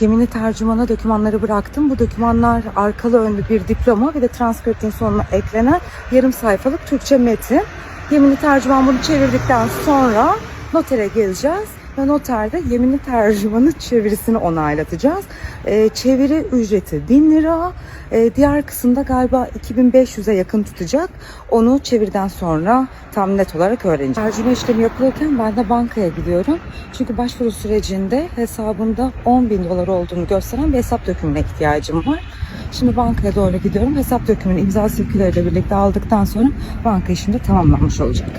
Yeminli tercümana dokümanları bıraktım. Bu dokümanlar arkalı önlü bir diploma ve de transkriptin sonuna eklenen yarım sayfalık Türkçe metin. Yeminli tercüman bunu çevirdikten sonra notere geleceğiz ve noterde yeminli tercümanı çevirisini onaylatacağız. Ee, çeviri ücreti 1000 lira. Ee, diğer kısımda galiba 2500'e yakın tutacak. Onu çeviriden sonra tam net olarak öğreneceğim. Tercüme işlemi yapılırken ben de bankaya gidiyorum. Çünkü başvuru sürecinde hesabımda 10 bin dolar olduğunu gösteren bir hesap dökümüne ihtiyacım var. Şimdi bankaya doğru gidiyorum. Hesap dökümünü imza sirküleriyle birlikte aldıktan sonra banka işim de tamamlanmış olacak.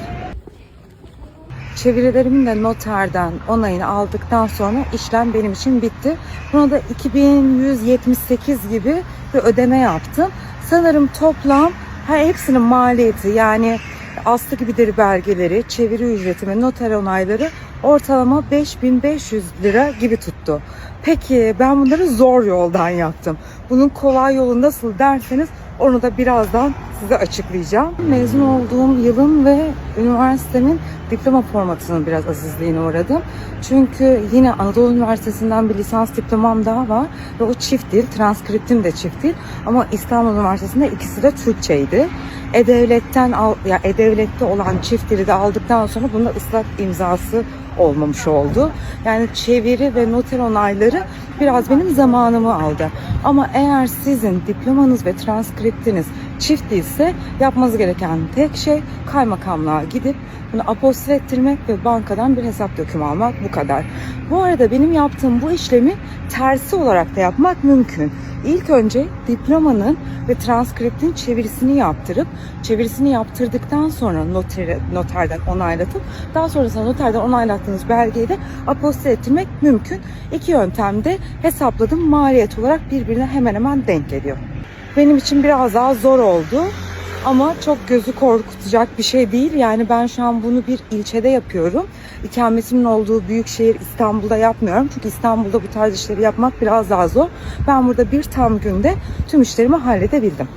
Çevirilerimin de noterden onayını aldıktan sonra işlem benim için bitti. Buna da 2178 gibi bir ödeme yaptım. Sanırım toplam her hepsinin maliyeti yani aslı gibidir belgeleri, çeviri ücreti ve noter onayları ortalama 5500 lira gibi tuttu. Peki ben bunları zor yoldan yaptım. Bunun kolay yolu nasıl derseniz onu da birazdan size açıklayacağım. Mezun olduğum yılın ve üniversitemin diploma formatının biraz azizliğine uğradım. Çünkü yine Anadolu Üniversitesi'nden bir lisans diplomam daha var ve o çift dil, transkriptim de çift dil ama İstanbul Üniversitesi'nde ikisi de Türkçeydi. E-Devlet'ten al, ya E-Devlet'te olan çift dili de aldıktan sonra bunda ıslak imzası olmamış oldu. Yani çeviri ve noter onayları biraz benim zamanımı aldı. Ama eğer sizin diplomanız ve transkriptiniz çift değilse yapmanız gereken tek şey kaymakamlığa gidip bunu apostil ettirmek ve bankadan bir hesap dökümü almak bu kadar. Bu arada benim yaptığım bu işlemi tersi olarak da yapmak mümkün. İlk önce diplomanın ve transkriptin çevirisini yaptırıp çevirisini yaptırdıktan sonra notere, noterden onaylatıp daha sonrasında noterden onaylattığınız belgeyi de apostil ettirmek mümkün. İki yöntemde hesapladım maliyet olarak birbirine hemen hemen denk geliyor. Benim için biraz daha zor oldu. Ama çok gözü korkutacak bir şey değil. Yani ben şu an bunu bir ilçede yapıyorum. İkametimin olduğu büyük şehir İstanbul'da yapmıyorum. Çünkü İstanbul'da bu tarz işleri yapmak biraz daha zor. Ben burada bir tam günde tüm işlerimi halledebildim.